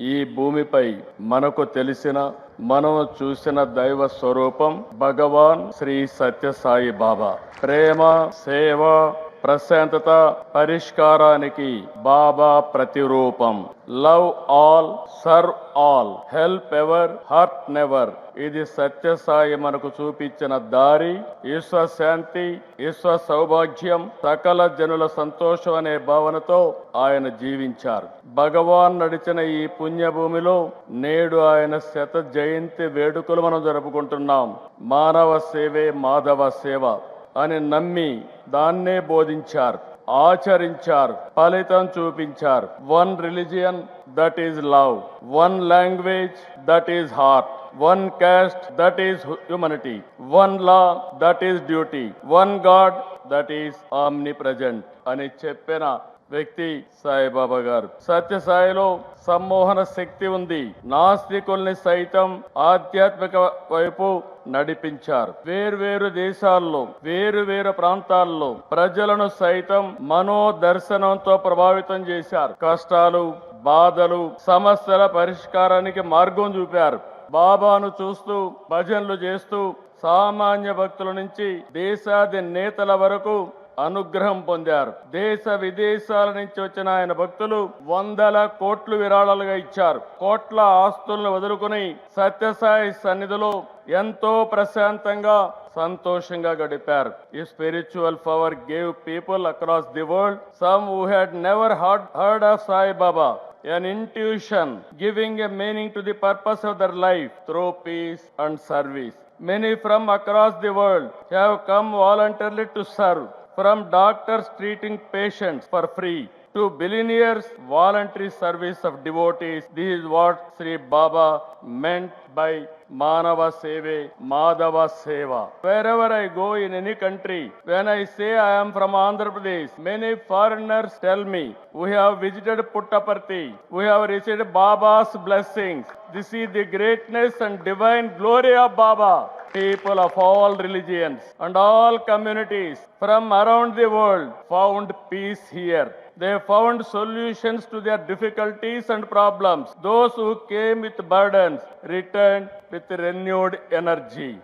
ఈ భూమిపై మనకు తెలిసిన మనం చూసిన దైవ స్వరూపం భగవాన్ శ్రీ సత్యసాయి బాబా. ప్రేమ సేవ ప్రశాంతత పరిష్కారానికి బాబా ప్రతిరూపం. Love all serve all help ever hurt never. ఇది సత్యసాయి మనకు చూపించిన దారి ఈశ్వ శాంతి ఈశ్వ సౌభాగ్యం సకల జనుల సంతోషం అనే భావనతో ఆయన జీవించారు. భగవాన్ నడిచిన ఈ పుణ్యభూమిలో నేడు ఆయన శత జయంతి వేడుకలు మనం జరుపుకుంటున్నాం. మానవ సేవే మాధవ సేవ. అని నమ్మి దాన్నే బోధించారు ఆచరించారు ఫలితం చూపించారు. One religion that is love one language that is heart one caste that is humanity one law that is duty one God that is omnipresent అని చెప్పిన వ్యక్తి సాయిబాబా గారు. సత్యసాయిలో సమ్మోహన శక్తి ఉంది. నాస్తికుల్ని సైతం ఆధ్యాత్మిక వైపు నడిపించారు. వేర్వేరు దేశాల్లో వేరు వేరు ప్రాంతాల్లో ప్రజలను సైతం మనోదర్శనంతో ప్రభావితం చేశారు. కష్టాలు బాధలు సమస్యల పరిష్కారానికి మార్గం చూపారు. బాబాను చూస్తూ భజనలు చేస్తూ సామాన్య భక్తుల నుంచి దేశాది నేతల వరకు అనుగ్రహం పొందారు. దేశ విదేశాల నుంచి వచ్చిన ఆయన భక్తులు వందల కోట్లు విరాళాలుగా ఇచ్చారు. కోట్ల ఆస్తులను వదులుకుని సత్యసాయి సన్నిధిలో ఎంతో ప్రశాంతంగా సంతోషంగా గడిపారు. ఈ spiritual power gave people across the world some who had never heard heard of Sai Baba an intuition giving a meaning to the purpose of their life through peace and service. Many from across the world have come voluntarily to serve, from doctors treating patients for free to billionaires voluntary service of devotees. This is what Sri Baba meant by Manava Seve, Madhava Seva. Wherever I go in any country, when I say I am from Andhra Pradesh, many foreigners tell me, we have visited Puttaparthi, we have received Baba's blessings. This is the greatness and divine glory of Baba. People of all religions and all communities from around the world found peace here. They found solutions to their difficulties and problems. Those who came with burdens returned with renewed energy.